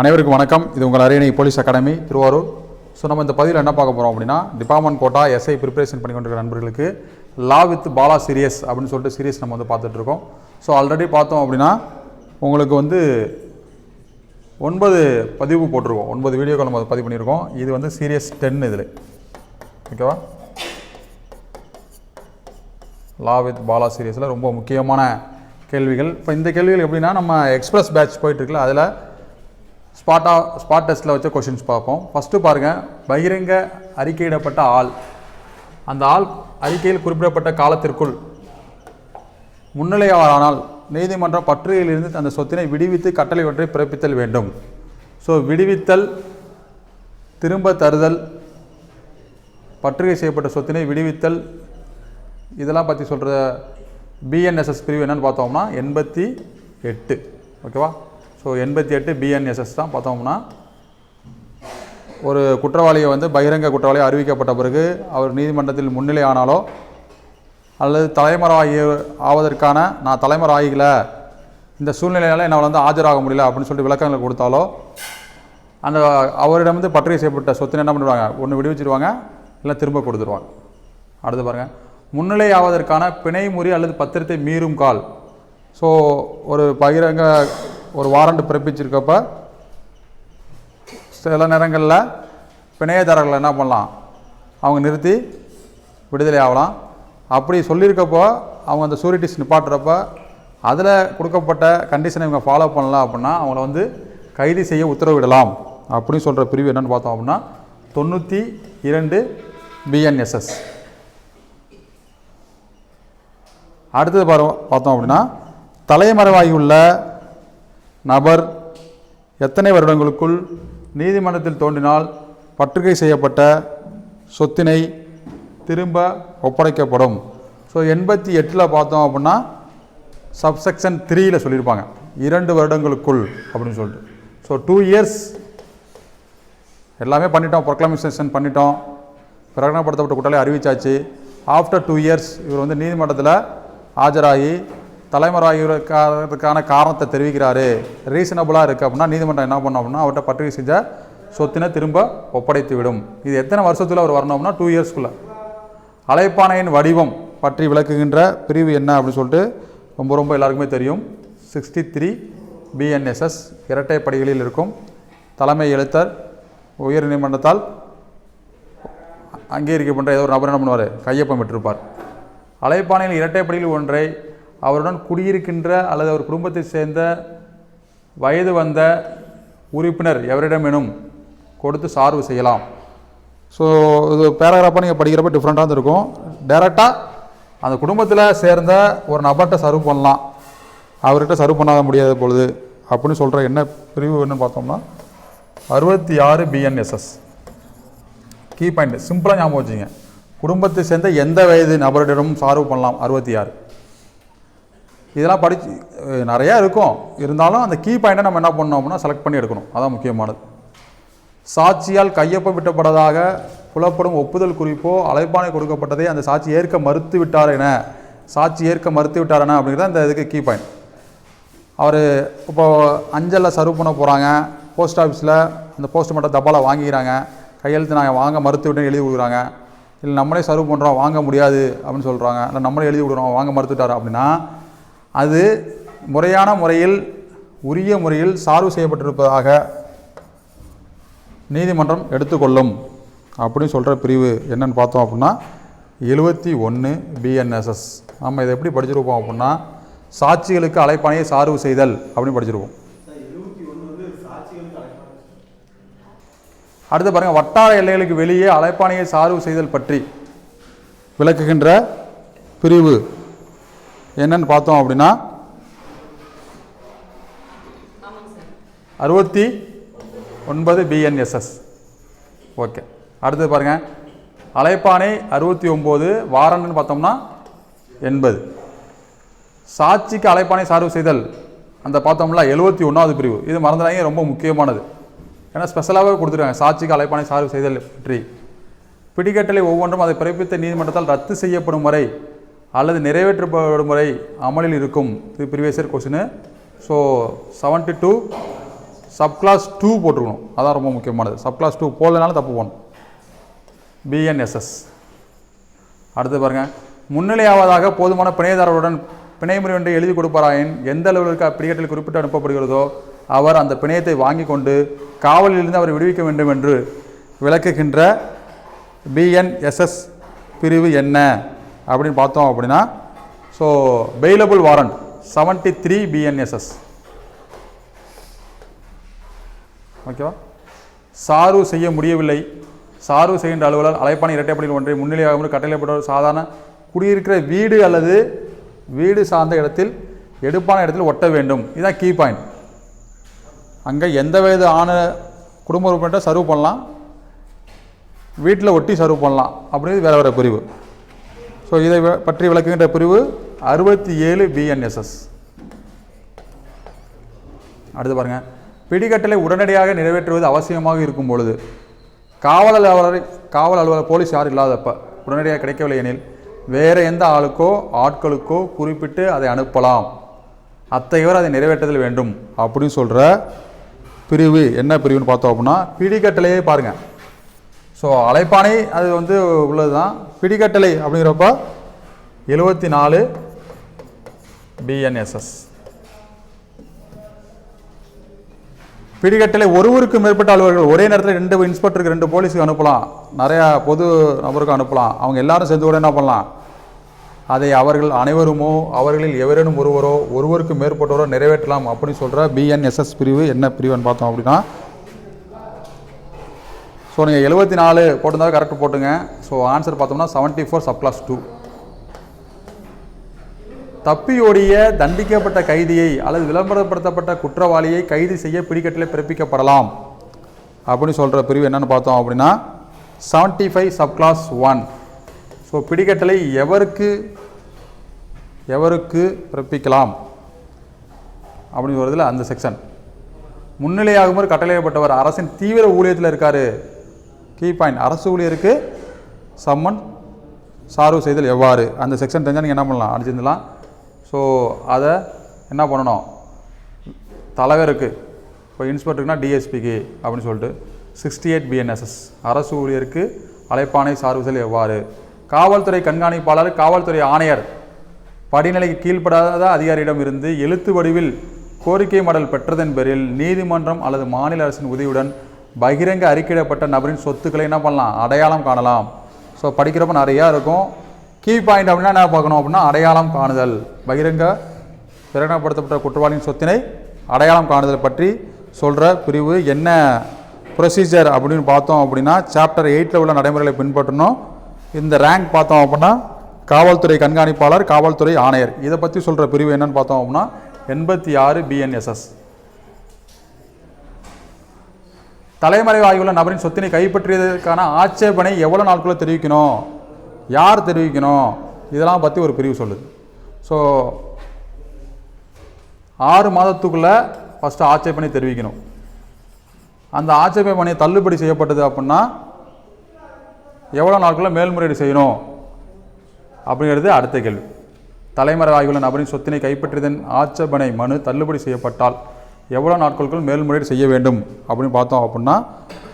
அனைவருக்கும் வணக்கம். இது உங்கள் அரியணை போலீஸ் அகாடமி திருவாரூர். ஸோ நம்ம இந்த பதிவில் என்ன பார்க்க போகிறோம் அப்படின்னா டிபார்ட்மெண்ட் கோட்டா எஸ்ஐ ப்ரிப்பரேஷன் பண்ணி கொண்டிருக்கிற நண்பர்களுக்கு லா வித் பாலா சீரியஸ் அப்படின்னு சொல்லிட்டு சீரியஸ் நம்ம வந்து பார்த்துட்ருக்கோம் ஸோ ஆல்ரெடி பார்த்தோம் அப்படின்னா உங்களுக்கு வந்து ஒன்பது பதிவு போட்டிருக்கோம். ஒன்பது வீடியோக்கள் நம்ம பதிவு பண்ணியிருக்கோம். இது வந்து சீரியஸ் டென் இதில். ஓகேவா? லா வித் பாலா சீரியஸில் ரொம்ப முக்கியமான கேள்விகள். இப்போ இந்த கேள்விகள் எப்படின்னா நம்ம எக்ஸ்பிரஸ் பேட்ச் போயிட்டுருக்குல்ல அதில் ஸ்பாட்டா ஸ்பாட் டெஸ்ட்டில் வச்ச கொஷின்ஸ் பார்ப்போம். ஃபஸ்ட்டு பாருங்கள் பகிரங்க அறிக்கையிடப்பட்ட ஆள். அந்த ஆள் அறிக்கையில் குறிப்பிடப்பட்ட காலத்திற்குள் முன்னிலையானால் நீதிமன்றம் பற்றுகையிலிருந்து அந்த சொத்தினை விடுவித்து கட்டளை ஒன்றை பிறப்பித்தல் வேண்டும். ஸோ விடுவித்தல் திரும்ப தருதல் பற்றுகை செய்யப்பட்ட சொத்தினை விடுவித்தல் இதெல்லாம் பற்றி சொல்கிற பிஎன்எஸ்எஸ் பிரிவு என்னென்னு பார்த்தோம்னா எண்பத்தி எட்டு. ஓகேவா ஸோ எண்பத்தி எட்டு பிஎன்எஸ்எஸ் தான் பார்த்தோம்னா ஒரு குற்றவாளியை வந்து பகிரங்க குற்றவாளி அறிவிக்கப்பட்ட பிறகு அவர் நீதிமன்றத்தில் முன்னிலை ஆனாலோ அல்லது தலைமறைவாகி ஆவதற்கான நான் தலைமுறை ஆகிக்கல இந்த சூழ்நிலையால் என்னால் வந்து ஆஜராக முடியல அப்படின்னு சொல்லிட்டு விளக்கங்கள் கொடுத்தாலோ அந்த அவரிடம் வந்து பற்றிகை செய்யப்பட்ட சொத்தினை என்ன பண்ணிடுவாங்க? ஒன்று விடுவிச்சிருவாங்க இல்லை திரும்ப கொடுத்துருவாங்க. அடுத்து பாருங்கள் முன்னிலை ஆவதற்கான பிணைமுறி அல்லது பத்திரத்தை மீறும் கால். ஸோ ஒரு பகிரங்க ஒரு வாரண்ட் பிறப்பிச்சிருக்கப்ப சில நேரங்களில் பிணையதாரர்கள் என்ன பண்ணலாம்? அவங்க நிறுத்தி விடுதலை ஆகலாம். அப்படி சொல்லியிருக்கப்போ அவங்க அந்த சூரிட்டிஸ் நிப்பாட்டுறப்ப அதில் கொடுக்கப்பட்ட கண்டிஷனை இவங்க ஃபாலோ பண்ணலாம் அப்படின்னா அவங்கள வந்து கைது செய்ய உத்தரவிடலாம். அப்படின்னு சொல்கிற பிரிவு என்னென்னு பார்த்தோம் அப்படின்னா தொண்ணூற்றி இரண்டு பிஎன்எஸ்எஸ் அடுத்தது பார்த்தோம் அப்படின்னா தலைமறைவாகியுள்ள நபர் எத்தனை வருடங்களுக்குள் நீதிமன்றத்தில் தோன்றினால் பற்றுகை செய்யப்பட்ட சொத்தினை திரும்ப ஒப்படைக்கப்படும். ஸோ எண்பத்தி எட்டில் பார்த்தோம் அப்படின்னா சப்செக்ஷன் த்ரீயில் சொல்லியிருப்பாங்க. இரண்டு வருடங்களுக்குள் அப்படின்னு சொல்லிட்டு. ஸோ டூ இயர்ஸ் எல்லாமே பண்ணிட்டோம். ப்ரொக்ளமிசேஷன் பண்ணிட்டோம். பிரகடனப்படுத்தப்பட்ட குற்றலை அறிவிச்சாச்சு. ஆஃப்டர் டூ இயர்ஸ் இவர் வந்து நீதிமன்றத்தில் ஆஜராகி தலைமறையாகிறதுக்கான காரணத்தை தெரிவிக்கிறாரு. ரீசனபுளாக இருக்குது அப்படின்னா நீதிமன்றம் என்ன பண்ணோம் அப்படின்னா அவர்கிட்ட பற்றி செஞ்ச சொத்தினை திரும்ப ஒப்படைத்து விடும். இது எத்தனை வருஷத்தில் அவர் வரணும்னா டூ இயர்ஸ்க்குள்ளே அலைப்பானையின் வடிவம் பற்றி விளக்குகின்ற பிரிவு என்ன அப்படின்னு சொல்லிட்டு ரொம்ப ரொம்ப எல்லாருக்குமே தெரியும். சிக்ஸ்டி த்ரீ பிஎன்எஸ்எஸ் இரட்டை படிகளில் இருக்கும். தலைமை எழுத்தர் உயர் நீதிமன்றத்தால் அங்கீகரிக்கப்பட்ட ஏதோ ஒரு நபர் என்ன பண்ணுவார்? கையொப்பம் பெற்றிருப்பார். அலைப்பானையில் இரட்டைப்படியில் ஒன்றை அவருடன் குடியிருக்கின்ற அல்லது அவர் குடும்பத்தை சேர்ந்த வயது வந்த உறுப்பினர் எவரிடமெனும் கொடுத்து சார்பு செய்யலாம். ஸோ இது பேராகிராஃபாக நீங்கள் படிக்கிறப்ப டிஃப்ரெண்ட்டாக இருக்கும் டைரெக்டாக அந்த குடும்பத்தில் சேர்ந்த ஒரு நபர்கிட்ட சர்வ் பண்ணலாம். அவர்கிட்ட சர்வ் பண்ணாத முடியாத பொழுது அப்படின்னு சொல்கிற என்ன பிரிவு என்னன்னு பார்த்தோம்னா அறுபத்தி ஆறு பிஎன்எஸ்எஸ் கீ பாயிண்ட் சிம்பிளாக ஞாபகம் வச்சுங்க குடும்பத்தை சேர்ந்த எந்த வயது நபரிடமும் சார்பு பண்ணலாம். அறுபத்தி ஆறு. இதெல்லாம் படித்து நிறையா இருக்கும். இருந்தாலும் அந்த கீ பாயிண்ட்டை நம்ம என்ன பண்ணோம் அப்படின்னா செலக்ட் பண்ணி எடுக்கணும். அதான் முக்கியமானது. சாட்சியால் கையொப்பம் விட்டப்பட்டதாக புலப்படும் ஒப்புதல் குறிப்போ அழைப்பானை கொடுக்கப்பட்டதை அந்த சாட்சி ஏற்க மறுத்து விட்டார் என சாட்சி ஏற்க மறுத்து விட்டார் என அப்படிங்கிறத அந்த இதுக்கு கீ பாயிண்ட் அவர் இப்போ அஞ்சலில் சர்வ் பண்ண போகிறாங்க போஸ்ட் ஆஃபீஸில் அந்த போஸ்ட் மட்டும் தபாலை வாங்கிக்கிறாங்க. கையெழுத்து நாங்கள் வாங்க மறுத்து விட்டேன்னு எழுதி கொடுக்குறாங்க. இல்லை நம்மளே சர்வ் பண்ணுறோம் வாங்க முடியாது அப்படின்னு சொல்கிறாங்க இல்லை நம்மளே எழுதி கொடுக்குறோம் வாங்க மறுத்துட்டார் அப்படின்னா அது முறையான முறையில் உரிய முறையில் சார்பு செய்யப்பட்டிருப்பதாக நீதிமன்றம் எடுத்துக்கொள்ளும். அப்படின்னு சொல்கிற பிரிவு என்னன்னு பார்த்தோம் அப்படின்னா எழுபத்தி ஒன்று பிஎன்எஸ்எஸ் நம்ம இதை எப்படி படிச்சிருப்போம் அப்படின்னா சாட்சிகளுக்கு அழைப்பானையை சார்பு செய்தல் அப்படின்னு படிச்சிருப்போம். அடுத்து பாருங்கள் வட்டார எல்லைகளுக்கு வெளியே அழைப்பானையை சார்பு செய்தல் பற்றி விளக்குகின்ற பிரிவு. என்னன்னு பார்த்தோம் அப்படின்னா அறுபத்தி ஒன்பது பிஎன்எஸ்எஸ் ஓகே அடுத்தது பாருங்கள் அலைப்பானை அறுபத்தி ஒம்பது வாரன்னு பார்த்தோம்னா எண்பது. சாட்சிக்கு அலைப்பானை சார்பு செய்தல் அந்த பார்த்தோம்ல எழுபத்தி ஒன்றாவது பிரிவு. இது மறந்துடாங்க ரொம்ப முக்கியமானது. ஏன்னா ஸ்பெஷலாகவே கொடுத்துருக்காங்க. சாட்சிக்கு அலைப்பானை சார்பு செய்தல் பற்றி. பிடிக்கட்டளை ஒவ்வொன்றும் அதை பிறப்பித்த நீதிமன்றத்தால் ரத்து செய்யப்படும் வரை அல்லது நிறைவேற்றப்படும் முறை அமலில் இருக்கும். இது previous year question so seventy two sub clause two போட்டுருக்கணும். அதான் ரொம்ப முக்கியமானது. சப் கிளாஸ் டூ போடலனாலும் தப்பு போகணும் பிஎன்எஸ்எஸ் அடுத்து பாருங்க. முன்னிலையாவதாக போதுமான பிணையதாரருடன் பிணைமுறை ஒன்றை எழுதி கொடுப்பாராயின் எந்த அளவிற்கு அப்பிடிகட்டில் குறிப்பிட்டு அனுப்பப்படுகிறதோ அவர் அந்த பிணையத்தை வாங்கி கொண்டு காவலிலிருந்து அவர் விடுவிக்க வேண்டும் என்று விளக்குகின்ற பிஎன்எஸ்எஸ் பிரிவு என்ன? அப்படின்னு பார்த்தோம் அப்படின்னா so bailable warrant seventy three BNSS ஓகேவா சார்வு செய்ய முடியவில்லை. சார்வு செய்கின்ற அலுவலர் அழைப்பான இரட்டைப்படையில் ஒன்றை முன்னிலையாக கட்டளைப்பட்ட ஒரு சாதாரண குடியிருக்கிற வீடு அல்லது வீடு சார்ந்த இடத்தில் எடுப்பான இடத்தில் ஒட்ட வேண்டும். இதுதான் கீ பாயிண்ட் அங்கே எந்த வயது ஆன குடும்ப உறுப்பினர்கிட்ட சர்வ் பண்ணலாம். வீட்டில் ஒட்டி சர்வ் பண்ணலாம். அப்படிங்கிறது வேறு வேறு பிரிவு. ஸோ இதை பற்றி விளக்குகின்ற பிரிவு அறுபத்தி ஏழு பிஎன்எஸ்எஸ் அடுத்து பாருங்கள் பிடிக்கட்டலை உடனடியாக நிறைவேற்றுவது அவசியமாக இருக்கும் பொழுது காவல் அலுவலர் காவல் அலுவலர் போலீஸ் யார் இல்லாதப்ப உடனடியாக கிடைக்கவில்லை எனில் வேறு எந்த ஆளுக்கோ ஆட்களுக்கோ குறிப்பிட்டு அதை அனுப்பலாம். அத்தகையவர் அதை நிறைவேற்றுதல் வேண்டும் அப்படின்னு சொல்கிற பிரிவு என்ன பிரிவுன்னு பார்த்தோம் அப்படின்னா பிடிக்கட்டலையே பாருங்கள் ஸோ அலைப்பானை அது வந்து உள்ளது தான் பிடிக்கட்டளை அப்படிங்கிறப்ப எழுபத்தி நாலு பிஎன்எஸ்எஸ் பிடிக்கட்டளை ஒருவருக்கு மேற்பட்ட அலுவலர்கள் ஒரே நேரத்தில் ரெண்டு இன்ஸ்பெக்டருக்கு ரெண்டு போலீஸுக்கு அனுப்பலாம். நிறையா பொது நபருக்கு அனுப்பலாம். அவங்க எல்லாரும் சேர்ந்து கூட என்ன பண்ணலாம்? அதை அவர்கள் அனைவருமோ அவர்களில் எவரேனும் ஒருவரோ ஒருவருக்கு மேற்பட்டவரோ நிறைவேற்றலாம் அப்படின்னு சொல்கிற பிஎன்எஸ்எஸ் பிரிவு என்ன பிரிவுன்னு பார்த்தோம் அப்படின்னா ஸோ நீங்கள் எழுபத்தி நாலு போட்டிருந்தாலும் கரெக்ட் போட்டுங்க. ஸோ ஆன்சர் பார்த்தோம்னா seventy four sub class two தப்பியோடிய தண்டிக்கப்பட்ட கைதியை அல்லது விளம்பரப்படுத்தப்பட்ட குற்றவாளியை கைது செய்ய பிடிக்கட்டில் பிறப்பிக்கப்படலாம். அப்படின்னு சொல்கிற பிரிவு என்னென்னு பார்த்தோம் அப்படின்னா seventy five sub class one so பிடிக்கட்டலை எவருக்கு எவருக்கு பிறப்பிக்கலாம்? அப்படின்னு வருதுல அந்த செக்ஷன் முன்னிலையாகுமாறு கட்டளையப்பட்டவர் அரசின் தீவிர ஊழியத்தில் இருக்கார். கீ பாயிண்ட் அரசு ஊழியருக்கு சம்மன் சார்பு செய்தல் எவ்வாறு? அந்த செக்ஷன் தெரிஞ்சால் நீங்கள் என்ன பண்ணலாம்? அடிச்சிருந்தலாம் ஸோ அதை என்ன பண்ணணும்? தலைவருக்கு இப்போ இன்ஸ்பெக்டருக்குனா டிஎஸ்பிக்கு அப்படின்னு சொல்லிட்டு சிக்ஸ்டி எயிட் பிஎன்எஸ்எஸ் அரசு ஊழியருக்கு அழைப்பானை சார்பு செய்தல் எவ்வாறு? காவல்துறை கண்காணிப்பாளர் காவல்துறை ஆணையர் படிநிலைக்கு கீழ்ப்படாத அதிகாரியிடம் இருந்து எழுத்து வடிவில் கோரிக்கை மடல் பெற்றதன் பேரில் நீதிமன்றம் அல்லது மாநில அரசின் உதவியுடன் பகிரங்க அறிக்கையிடப்பட்ட நபரின் சொத்துக்களை என்ன பண்ணலாம்? அடையாளம் காணலாம். ஸோ படிக்கிறப்ப நிறையா இருக்கும். கீ பாயிண்ட் அப்படின்னா என்ன பார்க்கணும் அப்படின்னா அடையாளம் காணுதல். பகிரங்க பிரகடனப்படுத்தப்பட்ட குற்றவாளியின் சொத்தினை அடையாளம் காணுதல் பற்றி சொல்கிற பிரிவு என்ன ப்ரொசீஜர் அப்படின்னு பார்த்தோம் அப்படின்னா சாப்டர் எயிட்டில் உள்ள நடைமுறைகளை பின்பற்றணும். இந்த ரேங்க் பார்த்தோம் அப்படின்னா காவல்துறை கண்காணிப்பாளர் காவல்துறை ஆணையர். இதை பற்றி சொல்கிற பிரிவு என்னன்னு பார்த்தோம் அப்படின்னா எண்பத்தி ஆறு பிஎன்எஸ்எஸ் தலைமறைவாகியுள்ள நபரின் சொத்தினை கைப்பற்றியதற்கான ஆட்சேபனை எவ்வளோ நாட்குள்ளே தெரிவிக்கணும்? யார் தெரிவிக்கணும்? இதெல்லாம் பற்றி ஒரு பிரிவு சொல்லுது. ஸோ ஆறு மாதத்துக்குள்ளே ஃபஸ்ட்டு ஆட்சேபனை தெரிவிக்கணும். அந்த ஆட்சேபனை தள்ளுபடி செய்யப்பட்டது அப்படின்னா எவ்வளோ நாட்குள்ளே மேல்முறையீடு செய்யணும்? அப்படிங்கிறது அடுத்த கேள்வி. தலைமறைவாகியுள்ள நபரின் சொத்தினை கைப்பற்றியதன் ஆட்சேபனை மனு தள்ளுபடி செய்யப்பட்டால் எவ்வளோ நாட்களுக்குள் மேல்முறையீடு செய்ய வேண்டும் அப்படின்னு பார்த்தோம் அப்படின்னா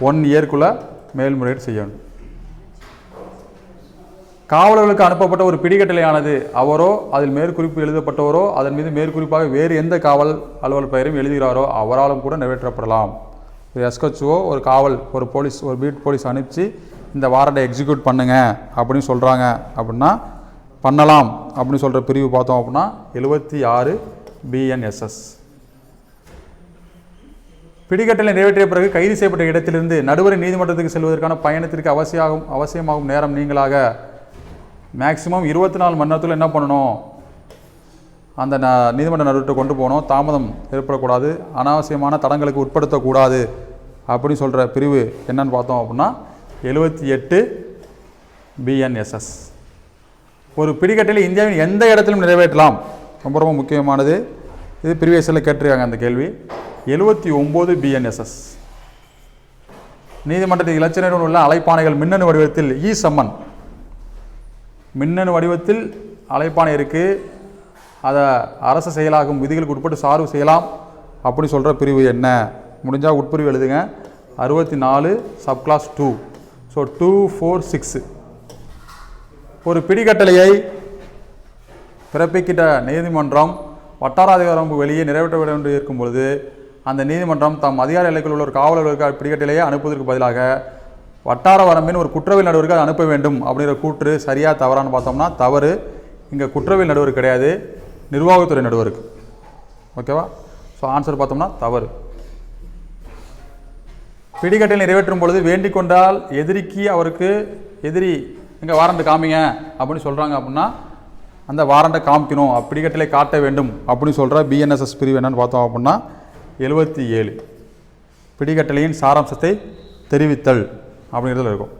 ஒன் இயர்க்குள்ளே மேல்முறையீடு செய்யணும். காவலர்களுக்கு அனுப்பப்பட்ட ஒரு பிடிக்கட்டளையானது அவரோ அதில் மேற்குறிப்பு எழுதப்பட்டவரோ அதன் மீது மேற்குறிப்பாக வேறு எந்த காவல் அலுவலர் பெயரையும் எழுதுகிறாரோ அவராலும் கூட நிறைவேற்றப்படலாம். ஒரு எஸ்கச்சுவோ ஒரு காவல் ஒரு போலீஸ் ஒரு பீட் போலீஸ் அனுப்பிச்சு இந்த வாரண்டை எக்ஸிக்யூட் பண்ணுங்க அப்படின்னு சொல்கிறாங்க அப்படின்னா பண்ணலாம் அப்படின்னு சொல்கிற பிரிவு பார்த்தோம் அப்படின்னா எழுபத்தி ஆறு பிஎன்எஸ்எஸ் பிடிக்கட்டலை நிறைவேற்றிய பிறகு கைது செய்யப்பட்ட இடத்திலிருந்து நடுவரை நீதிமன்றத்துக்கு செல்வதற்கான பயணத்திற்கு அவசியமாகும் அவசியமாகும் நேரம் நீங்களாக. மேக்சிமம் இருபத்தி நாலு மணி நேரத்தில் என்ன பண்ணணும்? அந்த ந நீதிமன்ற நடுவர்கிட்ட கொண்டு போகணும். தாமதம் ஏற்படக்கூடாது. அனாவசியமான தடங்களுக்கு உட்படுத்தக்கூடாது அப்படின்னு சொல்கிற பிரிவு என்னன்னு பார்த்தோம் அப்படின்னா எழுபத்தி எட்டு பிஎன்எஸ்எஸ் ஒரு பிடிக்கட்டில் இந்தியாவின் எந்த இடத்திலும் நிறைவேற்றலாம்? ரொம்ப ரொம்ப முக்கியமானது. இது பிரிவியஸில் கேட்டிருக்காங்க அந்த கேள்வி. எழுபத்தி ஒம்பது பிஎன்எஸ்எஸ் நீதிமன்றத்தில் இலச்சினையுடன் உள்ள அலைப்பானைகள் மின்னணு வடிவத்தில் இ சம்மன். மின்னணு வடிவத்தில் அலைப்பானை இருக்குது அதை அரசு செயலாகும் விதிகளுக்கு உட்பட்டு சார்பு செய்யலாம். அப்படி சொல்கிற பிரிவு என்ன? முடிஞ்சால் உட்பிரிவு எழுதுங்க. அறுபத்தி நாலு sub class two so two four six ஒரு பிடிக்கட்டளையை பிறப்பிக்கிட்ட நீதிமன்றம் வட்டார அதிகார வெளியே நிறைவேற்ற வேண்டும் இருக்கும் பொழுது அந்த நீதிமன்றம் தம் அதிகார எல்லைக்குள் உள்ள ஒரு காவலர்களுக்கு பிடிக்கட்டளையே அனுப்புவதற்கு பதிலாக வட்டார வரம்பின் ஒரு குற்றவியல் நடுவருக்கு அதை அனுப்ப வேண்டும் அப்படிங்கிற கூற்று சரியாக தவறான்னு பார்த்தோம்னா தவறு. இங்கே குற்றவியல் நடுவர் கிடையாது. நிர்வாகத்துறை நடுவருக்கு. ஓகேவா? ஸோ ஆன்சர் பார்த்தோம்னா தவறு. பிடிக்கட்டளை நிறைவேற்றும் பொழுது வேண்டிக் கொண்டால் எதிரிக்கு அவருக்கு எதிரி எங்கள் வாரண்ட் காமிங்க அப்படின்னு சொல்கிறாங்க அப்படின்னா அந்த வாரண்டை காமிக்கணும். அப்ப காட்ட வேண்டும் அப்படின்னு சொல்கிற பிஎன்எஸ்எஸ் பிரிவு என்னென்னு பார்த்தோம் அப்படின்னா எழுபத்தி ஏழு. பிடிக்கட்டளையின் சாராம்சத்தை தெரிவித்தல் அப்படிங்கிறதுல இருக்கும்.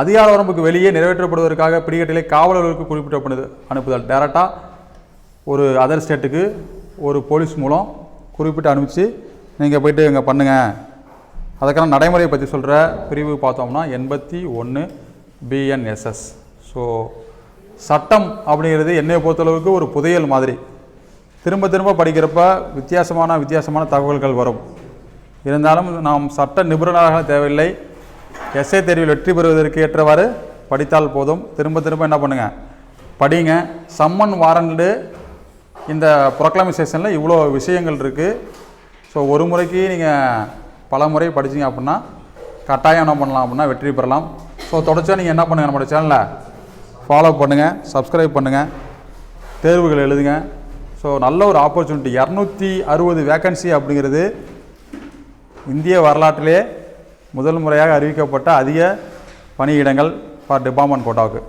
அதிகார வரம்புக்கு வெளியே நிறைவேற்றப்படுவதற்காக பிடிக்கட்டளை காவலர்களுக்கு குறிப்பிட்டப்படுது அனுப்புதல். டேரெக்டாக ஒரு அதர் ஸ்டேட்டுக்கு ஒரு போலீஸ் மூலம் குறிப்பிட்டு அனுப்பிச்சு நீங்கள் போயிட்டு இங்கே பண்ணுங்கள் அதுக்கான நடைமுறையை பற்றி சொல்கிற பிரிவு பார்த்தோம்னா எண்பத்தி ஒன்று பிஎன்எஸ்எஸ் ஸோ சட்டம் அப்படிங்கிறது என்னை பொறுத்தளவுக்கு ஒரு புதையல் மாதிரி. திரும்ப திரும்ப படிக்கிறப்ப வித்தியாசமான வித்தியாசமான தகவல்கள் வரும். இருந்தாலும் நாம் சட்ட நிபுணராக தேவையில்லை. எஸ்ஏ தேர்வில் வெற்றி பெறுவதற்கு ஏற்றவாறு படித்தால் போதும். திரும்ப திரும்ப என்ன பண்ணுங்கள் படிங்க. சம்மன் வாரண்டு இந்த ப்ரொக்ளமைசேஷனில் இவ்வளோ விஷயங்கள் இருக்குது ஸோ ஒரு முறைக்கு நீங்கள் பல முறை படித்தீங்க அப்படின்னா கட்டாயம் என்ன பண்ணலாம் அப்படின்னா வெற்றி பெறலாம். ஸோ தொடர்ச்சியாக நீங்கள் என்ன பண்ணுங்கள் நம்மளோட சேனலை ஃபாலோ பண்ணுங்கள் சப்ஸ்கிரைப் பண்ணுங்கள் தேர்வுகள் எழுதுங்க. ஸோ நல்ல ஒரு ஆப்பர்ச்சுனிட்டி இரநூத்தி அறுபது வேக்கன்சி அப்படிங்கிறது இந்திய வரலாற்றிலே முதல் முறையாக அறிவிக்கப்பட்ட அதிக பணியிடங்கள் ஃபார் டிபார்ட்மெண்ட் கோட்டாவுக்கு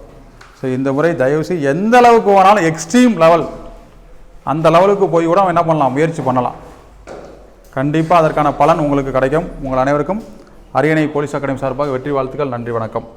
ஸோ இந்த முறை தயவுசெய்து எந்த அளவுக்கு வேணாலும் எக்ஸ்ட்ரீம் லெவல் அந்த லெவலுக்கு போய் கூட என்ன பண்ணலாம்? முயற்சி பண்ணலாம். கண்டிப்பாக அதற்கான பலன் உங்களுக்கு கிடைக்கும். உங்கள் அனைவருக்கும் அரியணை போலீஸ் அகாடமி சார்பாக வெற்றி வாழ்த்துக்கள். நன்றி வணக்கம்.